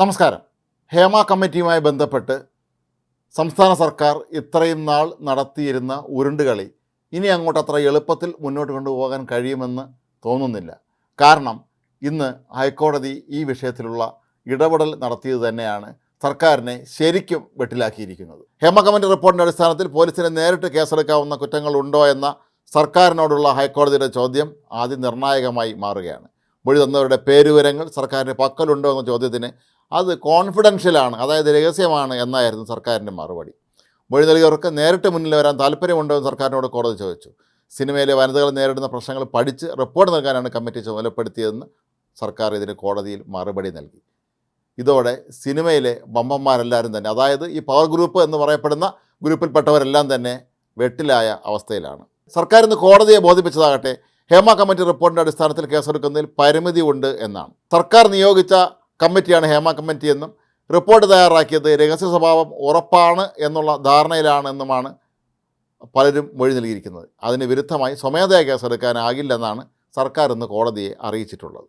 നമസ്കാരം. ഹേമ കമ്മിറ്റിയുമായി ബന്ധപ്പെട്ട് സംസ്ഥാന സർക്കാർ ഇത്രയും നാൾ നടത്തിയിരുന്ന ഉരുണ്ടുകളി ഇനി അങ്ങോട്ട് അത്ര എളുപ്പത്തിൽ മുന്നോട്ട് കൊണ്ടുപോകാൻ കഴിയുമെന്ന് തോന്നുന്നില്ല. കാരണം ഇന്ന് ഹൈക്കോടതി ഈ വിഷയത്തിലുള്ള ഇടപെടൽ നടത്തിയത് തന്നെയാണ് സർക്കാരിനെ ശരിക്കും വെട്ടിലാക്കിയിരിക്കുന്നത്. ഹേമ കമ്മിറ്റി റിപ്പോർട്ടിന്റെ അടിസ്ഥാനത്തിൽ പോലീസിനെ നേരിട്ട് കേസെടുക്കാവുന്ന കുറ്റങ്ങളുണ്ടോ എന്ന സർക്കാരിനോടുള്ള ഹൈക്കോടതിയുടെ ചോദ്യം ആദ്യം നിർണായകമായി മാറുകയാണ്. മൊഴി തന്നവരുടെ പേരുവിവരങ്ങൾ സർക്കാരിന്റെ പക്കലുണ്ടോ എന്ന ചോദ്യത്തിന് അത് കോൺഫിഡൻഷ്യലാണ് അതായത് രഹസ്യമാണ് എന്നായിരുന്നു സർക്കാരിന്റെ മറുപടി. മൊഴി നൽകിയവർക്ക് നേരിട്ട് മുന്നിൽ വരാൻ താല്പര്യമുണ്ടോ എന്ന് സർക്കാരിനോട് കോടതി ചോദിച്ചു. സിനിമയിലെ വനിതകൾ നേരിടുന്ന പ്രശ്നങ്ങൾ പഠിച്ച് റിപ്പോർട്ട് നൽകാനാണ് കമ്മിറ്റി ചുമതലപ്പെടുത്തിയതെന്ന് സർക്കാർ ഇതിന് കോടതിയിൽ മറുപടി നൽകി. ഇതോടെ സിനിമയിലെ ബമ്പന്മാരെല്ലാവരും തന്നെ അതായത് ഈ പവർ ഗ്രൂപ്പ് എന്ന് പറയപ്പെടുന്ന ഗ്രൂപ്പിൽപ്പെട്ടവരെല്ലാം തന്നെ വെട്ടിലായ അവസ്ഥയിലാണ്. സർക്കാർ ഇന്ന് കോടതിയെ ബോധിപ്പിച്ചതാകട്ടെ ഹേമ കമ്മിറ്റി റിപ്പോർട്ടിന്റെ അടിസ്ഥാനത്തിൽ കേസെടുക്കുന്നതിൽ പരിമിതി ഉണ്ട് എന്നാണ്. സർക്കാർ നിയോഗിച്ച കമ്മിറ്റിയാണ് ഹേമ കമ്മിറ്റി എന്നും റിപ്പോർട്ട് തയ്യാറാക്കിയത് രഹസ്യ സ്വഭാവം ഉറപ്പാണ് എന്നുള്ള ധാരണയിലാണെന്നുമാണ് പലരും മൊഴി നൽകിയിരിക്കുന്നത്. അതിന് വിരുദ്ധമായി സ്വമേധയാ കേസെടുക്കാനാകില്ലെന്നാണ് സർക്കാർ ഇന്ന് കോടതിയെ അറിയിച്ചിട്ടുള്ളത്.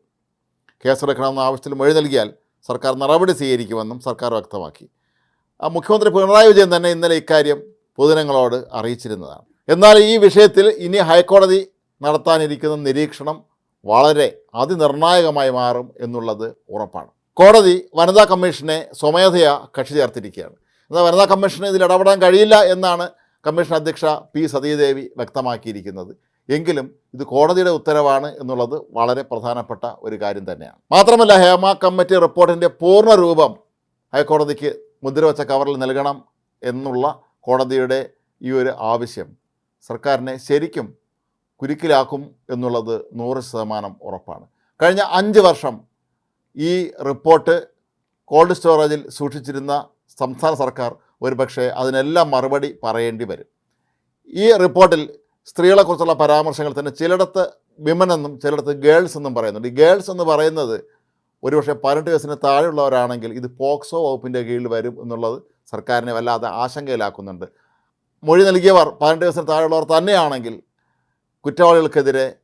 കേസെടുക്കണമെന്ന ആവശ്യത്തിൽ മൊഴി നൽകിയാൽ സർക്കാർ നടപടി സ്വീകരിക്കുമെന്നും സർക്കാർ വ്യക്തമാക്കി. മുഖ്യമന്ത്രി പിണറായി വിജയൻ തന്നെ ഇന്നലെ ഇക്കാര്യം പൊതുജനങ്ങളോട് അറിയിച്ചിരുന്നതാണ്. എന്നാൽ ഈ വിഷയത്തിൽ ഇനി ഹൈക്കോടതി നടത്താനിരിക്കുന്ന നിരീക്ഷണം വളരെ അതിനിർണായകമായി മാറും എന്നുള്ളത് ഉറപ്പാണ്. കോടതി വനിതാ കമ്മീഷനെ സ്വമേധയാ കക്ഷി ചേർത്തിരിക്കുകയാണ്. എന്നാൽ വനിതാ കമ്മീഷന് ഇതിൽ ഇടപെടാൻ കഴിയില്ല എന്നാണ് കമ്മീഷൻ അധ്യക്ഷ പി സതീദേവി വ്യക്തമാക്കിയിരിക്കുന്നത്. എങ്കിലും ഇത് കോടതിയുടെ ഉത്തരവാണ് എന്നുള്ളത് വളരെ പ്രധാനപ്പെട്ട ഒരു കാര്യം തന്നെയാണ്. മാത്രമല്ല ഹേമ കമ്മിറ്റി റിപ്പോർട്ടിന്റെ പൂർണ രൂപം ഹൈക്കോടതിക്ക് മുദ്രവച്ച കവറിൽ നൽകണം എന്നുള്ള കോടതിയുടെ ഈ ഒരു ആവശ്യം സർക്കാരിനെ ശരിക്കും കുരുക്കിലാക്കും എന്നുള്ളത് നൂറ് ശതമാനം ഉറപ്പാണ്. കഴിഞ്ഞ അഞ്ച് വർഷം ഈ റിപ്പോർട്ട് കോൾഡ് സ്റ്റോറേജിൽ സൂക്ഷിച്ചിരുന്ന സംസ്ഥാന സർക്കാർ ഒരുപക്ഷെ അതിനെല്ലാം മറുപടി പറയേണ്ടി വരും. ഈ റിപ്പോർട്ടിൽ സ്ത്രീകളെക്കുറിച്ചുള്ള പരാമർശങ്ങൾ തന്നെ ചിലയിടത്ത് വിമൻ എന്നും ചിലയിടത്ത് ഗേൾസ് എന്നും പറയുന്നുണ്ട്. ഈ ഗേൾസ് എന്ന് പറയുന്നത് ഒരുപക്ഷെ പതിനെട്ട് വയസ്സിന് താഴെയുള്ളവരാണെങ്കിൽ ഇത് പോക്സോ വകുപ്പിന്റെ കീഴിൽ വരും എന്നുള്ളത് സർക്കാരിനെ വല്ലാതെ ആശങ്കയിലാക്കുന്നുണ്ട്. മൊഴി നൽകിയവർ പതിനെട്ട് വയസ്സിന് താഴെയുള്ളവർ തന്നെയാണെങ്കിൽ കുറ്റവാളികൾക്കെതിരെ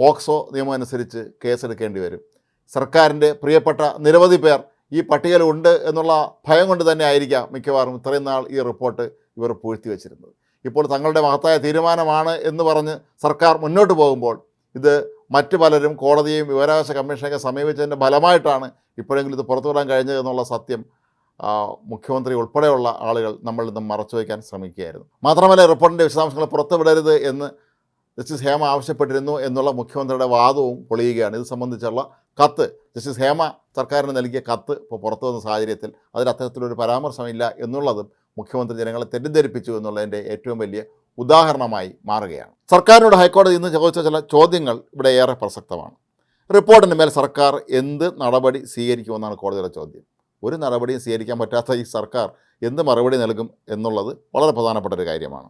പോക്സോ നിയമം അനുസരിച്ച് കേസെടുക്കേണ്ടി വരും. സർക്കാരിന്റെ പ്രിയപ്പെട്ട നിരവധി പേർ ഈ പട്ടികയിൽ ഉണ്ട് എന്നുള്ള ഭയം കൊണ്ട് തന്നെ ആയിരിക്കാം മിക്കവാറും ഇത്രയും നാൾ ഈ റിപ്പോർട്ട് ഇവർ പൂഴ്ത്തി വച്ചിരുന്നത്. ഇപ്പോൾ തങ്ങളുടെ മഹത്തായ തീരുമാനമാണ് എന്ന് പറഞ്ഞ് സർക്കാർ മുന്നോട്ട് പോകുമ്പോൾ ഇത് മറ്റു പലരും കോടതിയും വിവരാവകാശ കമ്മീഷനൊക്കെ സമീപിച്ചതിന്റെ ഫലമായിട്ടാണ് ഇപ്പോഴെങ്കിലും ഇത് പുറത്തുവിടാൻ കഴിഞ്ഞത് എന്നുള്ള സത്യം മുഖ്യമന്ത്രി ഉൾപ്പെടെയുള്ള ആളുകൾ നമ്മളിൽ നിന്നും മറച്ചു വയ്ക്കാൻ ശ്രമിക്കുകയായിരുന്നു. മാത്രമല്ല റിപ്പോർട്ടിന്റെ വിശദാംശങ്ങൾ പുറത്തുവിടരുത് എന്ന് ജസ്റ്റിസ് ഹേമ ആവശ്യപ്പെട്ടിരുന്നു എന്നുള്ള മുഖ്യമന്ത്രിയുടെ വാദവും പൊളിയുകയാണ്. ഇത് സംബന്ധിച്ചുള്ള കത്ത് ജസ്റ്റിസ് ഹേമ സർക്കാരിന് നൽകിയ കത്ത് ഇപ്പോൾ പുറത്തു വന്ന സാഹചര്യത്തിൽ അതിൽ അത്തരത്തിലൊരു പരാമർശമില്ല എന്നുള്ളതും മുഖ്യമന്ത്രി ജനങ്ങളെ തെറ്റിദ്ധരിപ്പിച്ചു എന്നുള്ളതിന്റെ ഏറ്റവും വലിയ ഉദാഹരണമായി മാറുകയാണ്. സർക്കാരിനോട് ഹൈക്കോടതി ഇന്ന് ചോദിച്ച ചില ചോദ്യങ്ങൾ ഇവിടെ ഏറെ പ്രസക്തമാണ്. റിപ്പോർട്ടിന് മേൽ സർക്കാർ എന്ത് നടപടി സ്വീകരിക്കുമെന്നാണ് കോടതിയുടെ ചോദ്യം. ഒരു നടപടിയും സ്വീകരിക്കാൻ പറ്റാത്ത ഈ സർക്കാർ എന്ത് മറുപടി നൽകും എന്നുള്ളത് വളരെ പ്രധാനപ്പെട്ട ഒരു കാര്യമാണ്.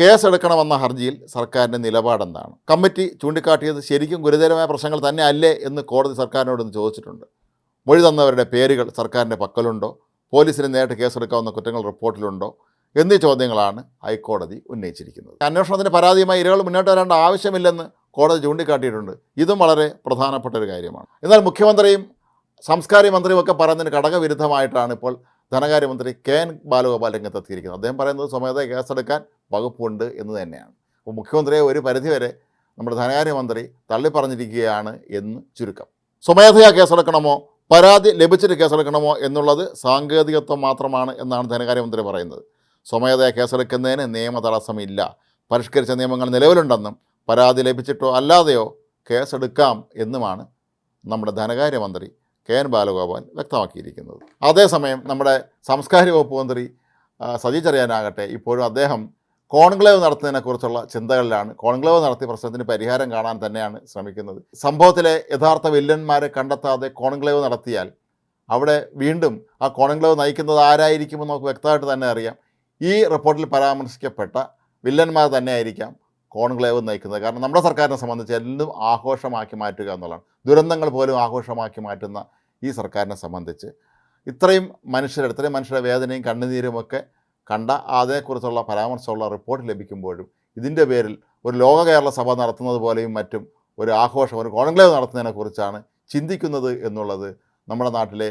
കേസെടുക്കണമെന്ന ഹർജിയിൽ സർക്കാരിന്റെ നിലപാടെന്താണ്? കമ്മിറ്റി ചൂണ്ടിക്കാട്ടിയത് ശരിക്കും ഗുരുതരമായ പ്രശ്നങ്ങൾ തന്നെ അല്ലേ എന്ന് കോടതി സർക്കാരിനോടൊന്ന് ചോദിച്ചിട്ടുണ്ട്. മൊഴി തന്നവരുടെ പേരുകൾ സർക്കാരിന്റെ പക്കലുണ്ടോ? പോലീസിന് നേരിട്ട് കേസെടുക്കാവുന്ന കുറ്റങ്ങൾ റിപ്പോർട്ടിലുണ്ടോ? എന്നീ ചോദ്യങ്ങളാണ് ഹൈക്കോടതി ഉന്നയിച്ചിരിക്കുന്നത്. അന്വേഷണത്തിന് പരാതിയുമായി ഇരകൾ മുന്നോട്ട് വരേണ്ട ആവശ്യമില്ലെന്ന് കോടതി ചൂണ്ടിക്കാട്ടിയിട്ടുണ്ട്. ഇതും വളരെ പ്രധാനപ്പെട്ട ഒരു കാര്യമാണ്. എന്നാൽ മുഖ്യമന്ത്രിയും സംസ്കാരി മന്ത്രിയും ഒക്കെ പറയുന്നതിന് ഘടകവിരുദ്ധമായിട്ടാണ് ഇപ്പോൾ ധനകാര്യമന്ത്രി കെ എൻ ബാലഗോപാൽ രംഗത്തെത്തിയിരിക്കുന്നത്. അദ്ദേഹം പറയുന്നത് സ്വമേധ കേസെടുക്കാൻ വകുപ്പുണ്ട് എന്ന് തന്നെയാണ്. അപ്പോൾ മുഖ്യമന്ത്രിയെ ഒരു പരിധിവരെ നമ്മുടെ ധനകാര്യമന്ത്രി തള്ളിപ്പറഞ്ഞിരിക്കുകയാണ് എന്ന് ചുരുക്കം. സ്വമേധയാ കേസെടുക്കണമോ? പരാതി ലഭിച്ചിട്ട് കേസെടുക്കണമോ എന്നുള്ളത് സാങ്കേതികത്വം മാത്രമാണ് എന്നാണ് ധനകാര്യമന്ത്രി പറയുന്നത്. സ്വമേധയാ കേസെടുക്കുന്നതിന് നിയമ തടസ്സമില്ല. പരിഷ്കരിച്ച നിയമങ്ങൾ നിലവിലുണ്ടെന്നും പരാതി ലഭിച്ചിട്ടോ അല്ലാതെയോ കേസെടുക്കാം എന്നുമാണ് നമ്മുടെ ധനകാര്യമന്ത്രി കെ എൻ ബാലഗോപാൽ വ്യക്തമാക്കിയിരിക്കുന്നത്. അതേസമയം നമ്മുടെ സാംസ്കാരിക വകുപ്പ് മന്ത്രി സജി ചെറിയാനാകട്ടെ ഇപ്പോഴും അദ്ദേഹം കോൺക്ലേവ് നടത്തുന്നതിനെക്കുറിച്ചുള്ള ചിന്തകളിലാണ്. കോൺക്ലേവ് നടത്തി പ്രശ്നത്തിന് പരിഹാരം കാണാൻ തന്നെയാണ് ശ്രമിക്കുന്നത്. സംഭവത്തിലെ യഥാർത്ഥ വില്ലന്മാരെ കണ്ടെത്താതെ കോൺക്ലേവ് നടത്തിയാൽ അവിടെ വീണ്ടും ആ കോൺക്ലേവ് നയിക്കുന്നത് ആരായിരിക്കുമെന്ന് നമുക്ക് വ്യക്തമായിട്ട് തന്നെ അറിയാം. ഈ റിപ്പോർട്ടിൽ പരാമർശിക്കപ്പെട്ട വില്ലന്മാർ തന്നെ ആയിരിക്കാം കോൺക്ലേവ് നയിക്കുന്നത്. കാരണം നമ്മുടെ സർക്കാരിനെ സംബന്ധിച്ച് എല്ലാം ആഘോഷമാക്കി മാറ്റുക എന്നുള്ളതാണ്. ദുരന്തങ്ങൾ പോലും ആഘോഷമാക്കി മാറ്റുന്ന ഈ സർക്കാരിനെ സംബന്ധിച്ച്. ഇത്രയും മനുഷ്യരുടെ ഇത്രയും മനുഷ്യരുടെ വേദനയും കണ്ണുനീരും ഒക്കെ കണ്ട അതേക്കുറിച്ചുള്ള പരാമർശമുള്ള റിപ്പോർട്ട് ലഭിക്കുമ്പോഴും ഇതിന്റെ പേരിൽ ഒരു ലോക കേരള സഭ നടത്തുന്നത് പോലെയും മറ്റും ഒരു ആഘോഷം ഒരു കോൺക്ലേവ് നടത്തുന്നതിനെക്കുറിച്ചാണ് ചിന്തിക്കുന്നത് എന്നുള്ളത് നമ്മുടെ നാട്ടിലെ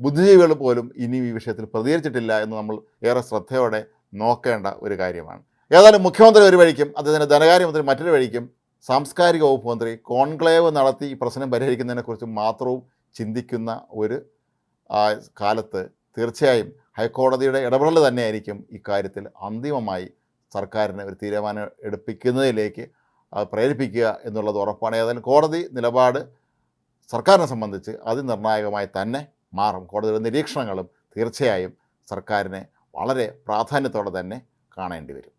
ബുദ്ധിജീവികൾ പോലും ഇനി ഈ വിഷയത്തിൽ പ്രതികരിച്ചിട്ടില്ല എന്ന് നമ്മൾ ഏറെ ശ്രദ്ധയോടെ നോക്കേണ്ട ഒരു കാര്യമാണ്. ഏതായാലും മുഖ്യമന്ത്രി ഒരു വഴിക്കും അദ്ദേഹത്തിന്റെ ധനകാര്യമന്ത്രി മറ്റൊരു വഴിക്കും സാംസ്കാരിക വകുപ്പ് മന്ത്രി കോൺക്ലേവ് നടത്തി ഈ പ്രശ്നം പരിഹരിക്കുന്നതിനെക്കുറിച്ച് മാത്രവും ചിന്തിക്കുന്ന ഒരു കാലത്ത് തീർച്ചയായും ഹൈക്കോടതിയുടെ ഇടപെടൽ തന്നെയായിരിക്കും ഇക്കാര്യത്തിൽ അന്തിമമായി സർക്കാരിന് ഒരു തീരുമാനം എടുപ്പിക്കുന്നതിലേക്ക് പ്രേരിപ്പിക്കുക എന്നുള്ളത് ഉറപ്പാണ്. ഏതായാലും കോടതി നിലപാട് സർക്കാരിനെ സംബന്ധിച്ച് അതിനിർണായകമായി തന്നെ മാറും. കോടതിയുടെ നിരീക്ഷണങ്ങളും തീർച്ചയായും സർക്കാരിനെ വളരെ പ്രാധാന്യത്തോടെ തന്നെ കാണേണ്ടി വരും.